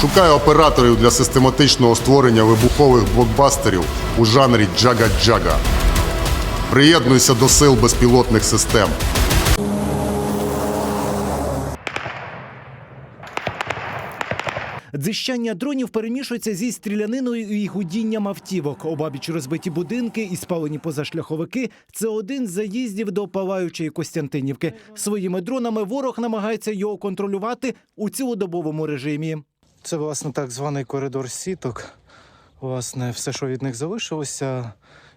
Шукаю операторів для систематичного створення вибухових блокбастерів у жанрі джага-джага. Приєднуйся до сил безпілотних систем. Дзищання дронів перемішується зі стріляниною і гудінням автівок. Обабіч розбиті будинки і спалені позашляховики. Це один з заїздів до палаючої Костянтинівки. Своїми дронами ворог намагається його контролювати у цілодобовому режимі. Це власне так званий коридор сіток. Власне, все, що від них залишилося.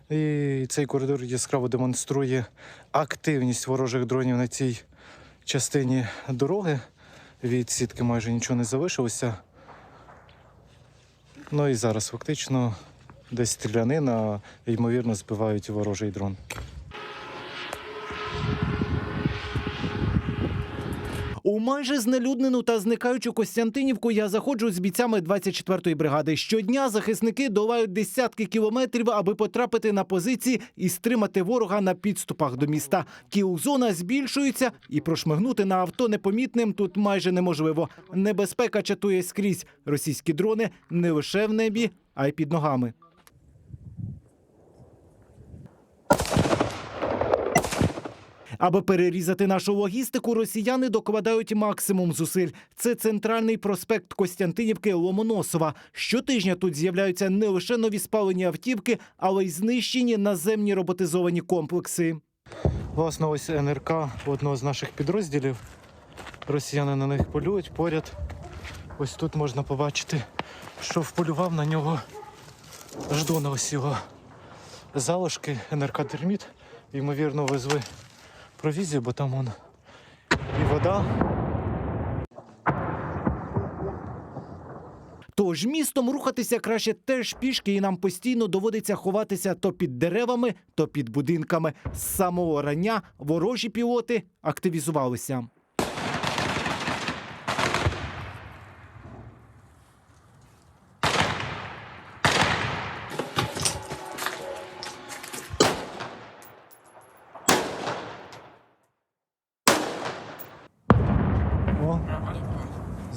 І цей коридор яскраво демонструє активність ворожих дронів на цій частині дороги. Від сітки майже нічого не залишилося. Ну і зараз фактично десь стрілянина, ймовірно, збивають ворожий дрон. У майже знелюднену та зникаючу Костянтинівку я заходжу з бійцями 24-ї бригади. Щодня захисники долають десятки кілометрів, аби потрапити на позиції і стримати ворога на підступах до міста. Кіл-зона збільшується, і прошмигнути на авто непомітним тут майже неможливо. Небезпека чатує скрізь. Російські дрони не лише в небі, а й під ногами. Аби перерізати нашу логістику, росіяни докладають максимум зусиль. Це центральний проспект Костянтинівки Ломоносова. Щотижня тут з'являються не лише нові спалені автівки, але й знищені наземні роботизовані комплекси. Власне, ось НРК одного з наших підрозділів. Росіяни на них полюють поряд. Ось тут можна побачити, що вполював на нього ждуна ось його залишки НРК Терміт. Ймовірно, везли провізію, бо там вон і вода. Тож містом рухатися краще теж пішки, і нам постійно доводиться ховатися то під деревами, то під будинками. З самого рання ворожі пілоти активізувалися.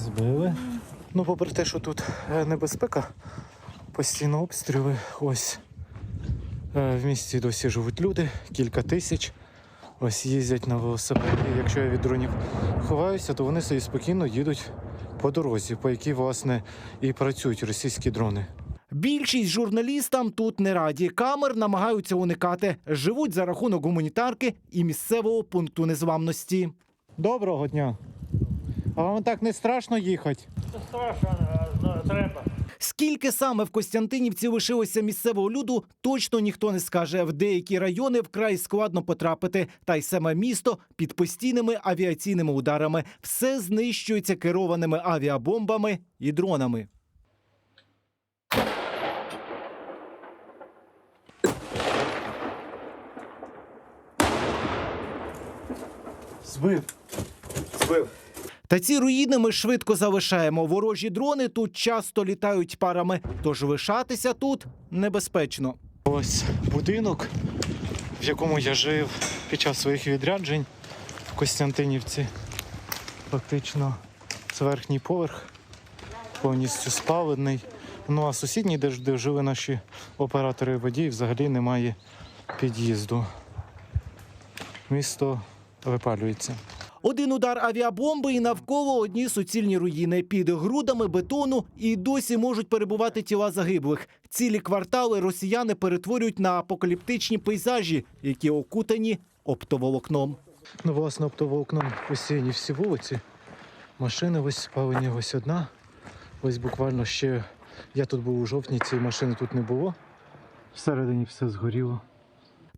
Збили. Ну, попри те, що тут е, небезпека, постійно обстріли. Ось е, в місті досі живуть люди, кілька тисяч. Ось їздять на велосипеді. Якщо я від дронів ховаюся, то вони собі спокійно їдуть по дорозі, по якій, власне, і працюють російські дрони. Більшість журналістам тут не раді. Камер намагаються уникати. Живуть за рахунок гуманітарки і місцевого пункту незламності. Доброго дня. А вам так не страшно їхати? Страшно, але треба. Скільки саме в Костянтинівці лишилося місцевого люду, точно ніхто не скаже. В деякі райони вкрай складно потрапити. Та й саме місто під постійними авіаційними ударами. Все знищується керованими авіабомбами і дронами. Збив. Збив. Та ці руїни ми швидко залишаємо. Ворожі дрони тут часто літають парами, тож лишатися тут небезпечно. Ось будинок, в якому я жив під час своїх відряджень в Костянтинівці. Фактично, це верхній поверх, повністю спалений. Ну а сусідній, де, жили наші оператори водії, взагалі немає під'їзду. Місто випалюється. Один удар авіабомби і навколо одні суцільні руїни. Під грудами бетону і досі можуть перебувати тіла загиблих. Цілі квартали росіяни перетворюють на апокаліптичні пейзажі, які окутані оптоволокном. Ну, власне, оптоволокном осінні всі вулиці. Машини ось спалені, ось одна. Ось буквально ще я тут був у жовтні, цієї машини тут не було. Всередині все згоріло.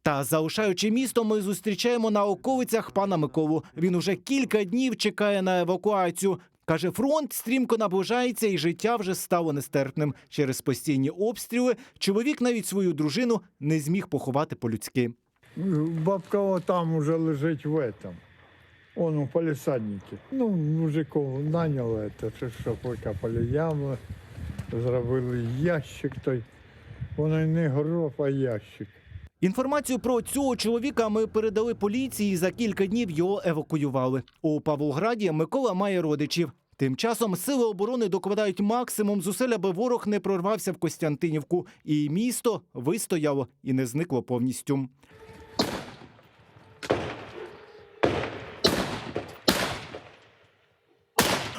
Та залишаючи місто, ми зустрічаємо на околицях пана Миколу. Він уже кілька днів чекає на евакуацію. Каже, фронт стрімко наближається, і життя вже стало нестерпним. Через постійні обстріли чоловік навіть свою дружину не зміг поховати по-людськи. Бабка вот там уже лежить в этом. Он у палисаднике. Ну, мужиков наняли, це що, викопали яму, зробили ящик той. Воно не гроб, а ящик. Інформацію про цього чоловіка ми передали поліції. За кілька днів його евакуювали. У Павлограді Микола має родичів. Тим часом сили оборони докладають максимум зусиль, аби ворог не прорвався в Костянтинівку, і місто вистояло і не зникло повністю.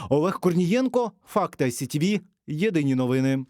Олег Корнієнко, Факти СІТВ, Єдині новини.